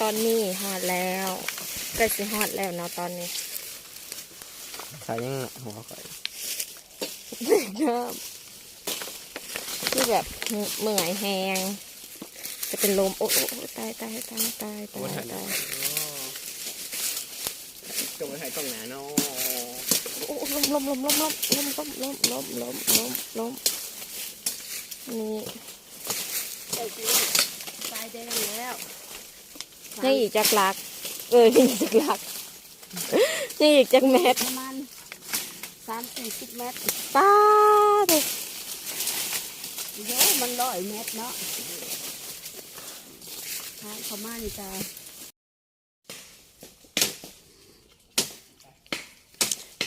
ตอนนี้ฮอดแล้วใกล้สิฮอดแล้วเนาะตอนนี้ขายยังหัวข่อยเริ่มที่แบบเหมื่อยแหงจะเป็นลมโอ้โอ้โอ้ตายตายตายตายตายตายจงไว้ให้กล้องหนาเนาะโอ้ลมลมลมลมลมลมลมลมลมลมลมลมนี่ตายแดงแล้ว ยังอีกจักลัก เออยังอีกจักลักยังอีกจักเม็ดประมาณสามสี่สิบเมตรป้าเด็กเยอะมันร้อยเมตรเนาะทางเขามานี่จ้า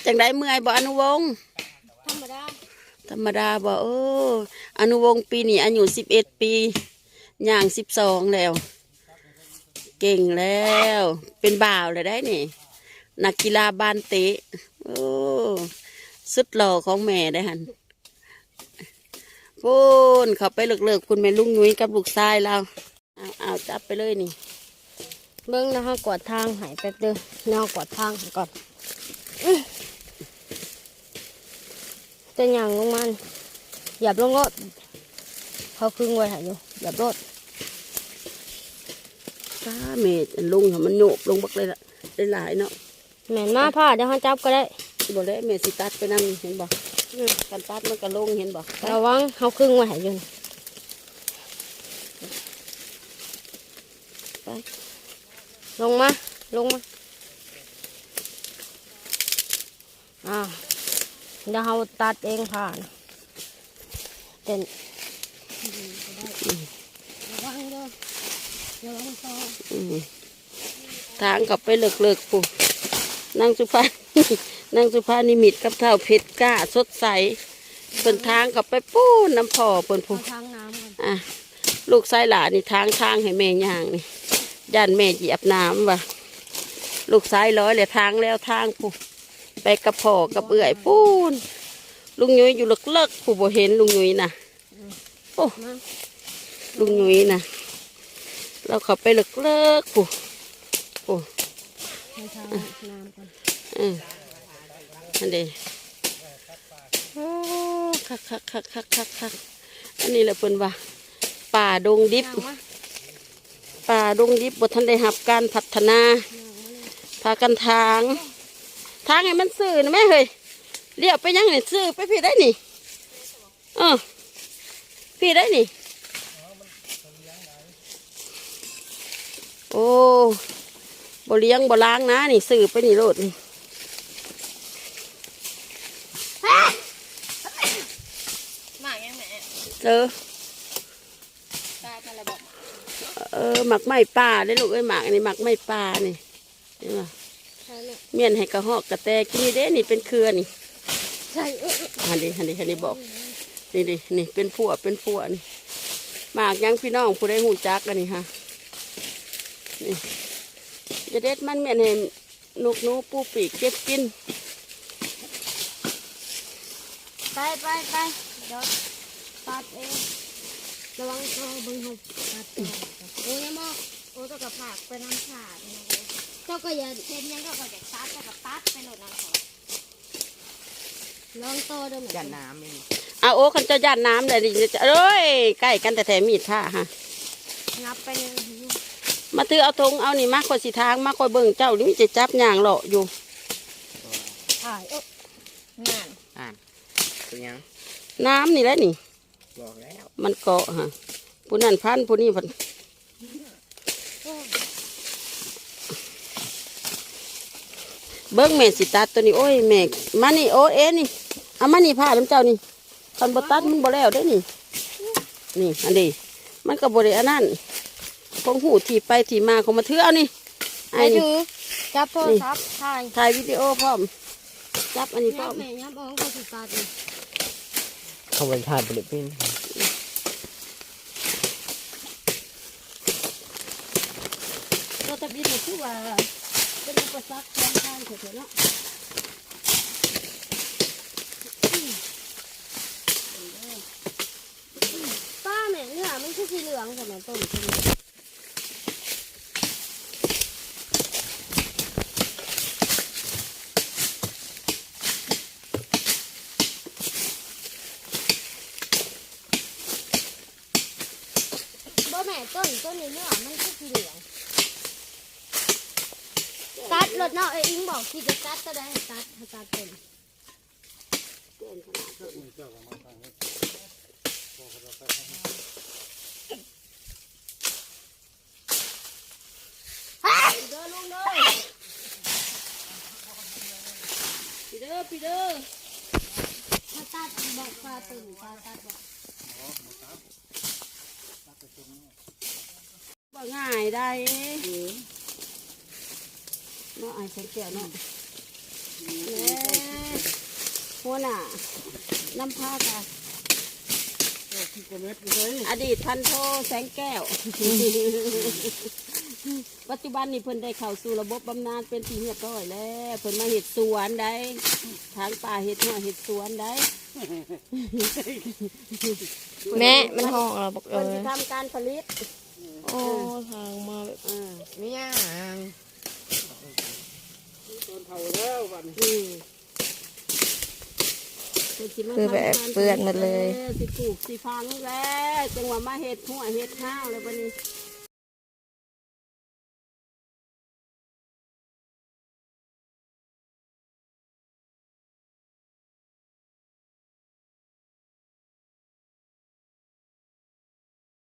จังได้เมื่อยบ่อนุวงศ์ธรรมดาธรรมดาบ่เอออนุวงศ์ปีนี้อายุสิบเอ็ดปี ย่างสิบสองแล้ว เก่งแล้ว เป็นบ่าวเลยได้นี่ นักกีฬาบานเตะ โอ้ สุดหล่อของแม่ได้หันพูนเขาไปเลิกๆคุณแม่ลุงนุ้ยกับลูกชายเราเอาเอาจับไปเลยนี่ เบิ้งนะฮะกวาดทางหายแป๊บเดียวเนากวาดทางก่อนจะหยังลงมันหยับลงรถเขาครึ่งไว้หายอยู่หยับรถ ป้าเมดลุงเขามันโยบลงบักเลยละได้หลายเนาะแม่นมาผ้าเดี๋ยวเขาจับก็ได้บ่ได้เมดสิตัดไปนั่นเห็นบ่กันตัดมันก็ลงเห็นบ่ระวังเขาครึ่งไว้ใหายอยู่นี่ไปลงมาลงมาอ่าเดี๋ยวเขาตัดเองผ่านเต้นระวังเด้อระวังต่ออืม ทางกลับไปเลิกเลิกๆปู่นางสุภานางสุภานิมิตกับเท่าเพชรกล้าสดใสเปินทางกลับไปปู้น้ำพ่อเปินผู้ทางน้ำกันอะลูกชายหลานนี่ทางทางให้แม่ย่างนี่ย่านแม่เหยียบน้ำว่ะลูกชายร้อยเลยทางแล้วทางผู้ไปกับพ่อกับเอื่อยปูนลุงยุ้ยอยู่เลิกเลิกๆผู้บ่เห็นลุงยุ้ยนะโอ้ลุงยุ้ยนะ เราเขาไปเลิกเลิกๆผู้ผู้ให้ทางน้ำกันอืมอันเดีโอ้คักคักคักคักคักคักอันนี้แหละเพิ่นว่าป่าดงดิบ ป่าดงดิบบททันได้หับการพัฒนา พากันทาง ทางให้มันสื่อนะแม่เฮ้ยเรียกไปยังไงสื่อไปพี่ได้นี่เออพี่ได้นี่ อ้บเลี้ยงบล้างนะนี่สื่อไปนี่โลดนี่หมากยังแม่เจอตายไปแล้วบอกเออหมักไม้ป่าได้ลูกเอ้ยหมักนี่หมักไม้ป่านี่เห็นป่ะใช่เนี่ยเมียนให้กระหอกกระแตกินนี่เด้นี่เป็นเครือนี่ใช่เอออันนี้อันนี้อันนี้บอกนี่ดินี่เป็นผัวเป็นผัวนี่หมากยังพี่น้องผู้ได้หูจักกันนี่ฮะ นี่จะเด็ดมันแม่นเห็นนกนูปูปีกเก็บกิน ไปไปไปเดี๋ยวตัดเองระวังตัวบึงหุบตัดเองโอ้ยมอโอ้กับผักไปน้ำขาดนะเจ้าก็อย่าเห็นยังก็ก็จะตัดเจ้าก็ตัดไปโหลดน้ำขอลองโตด้วยเหมือนยักันนน้ำไม่มีเอาโอ้คันจะย่านน้ำเลยดิจะเอ้ยใกล้กันแต่แถมมีดผ้าฮะงับไปเลย มาถือเอาธงเอานี่มาคอยสีทางมาคอยเบิ่งเจ้านี่จะจับย่างเลาะอยู่ถ่ายเอ้งานอ่านเป็นยังน้ำนี่แหละนี่บอกแล้วมันเกาะฮะผู้นั่นพันผู้นี้พันเบิ้งแม่สิตัดตัวนี้โอ้ยแม่มานี่โอ้เอ็นี่เอามานี่ผ้าน้ำเจ้านี่คันบตัดมันบ่แล้วได้นี่ นี่อันนี้มันก็บริอันนั้น คงหูที่ไปที่มาของมาถือเอานี่ไปไอ้นี่ถือจับโทรศัพท์ถ่ายถ่ายวิดีโอพร้อม จับอันนี้พร้ยัอบมแม่ยับเอองก็สิตัดนี่เข้าไปถ่ายบริปินเราจะบินคือว่าเป็นอุปสรรคทางทางเถอะเนาะป้าแม่เนื้อมันคือสีเหลืองสมัยต้นเป็น ตัวนี้ เนื้อมันคือสีเหลืองตัดรถเนาะไอ้อิงบอกที่จะตัดก็ได้ให้ตัดให้ตัดเป็นเด้อลุงเด้อพี่เด้อพี่เด้อถ้าตัดบอกปลาตื่นปลาตัดบอก บ่ง่ายได้เนาะไอ้เสียงแก้วเนาะแหน่หัวหน้าน้ำผ้ากะอดีตพันโทแสงแก้ว ปัจจุบันนี่เพิ่นได้เข้าสู่ระบบบำนาญเป็นที่เรียบร้อยแล้วเพิ่นมาเห็ดสวนได้ทางป่าเห็ดหัวเห็ดสวนได้แม่มันห้องเราบอกเอเพิ่นอจะทำการผลิต โอ้ทางมาแบบเออไม่ยากอืมพิ่นสิมาคือแบบทำการเปื้อนหมดเลยออสิปลูกสิฟังแล้วจังหวะมาเห็ดหัวเห็ดข้าวแล้ววันนี้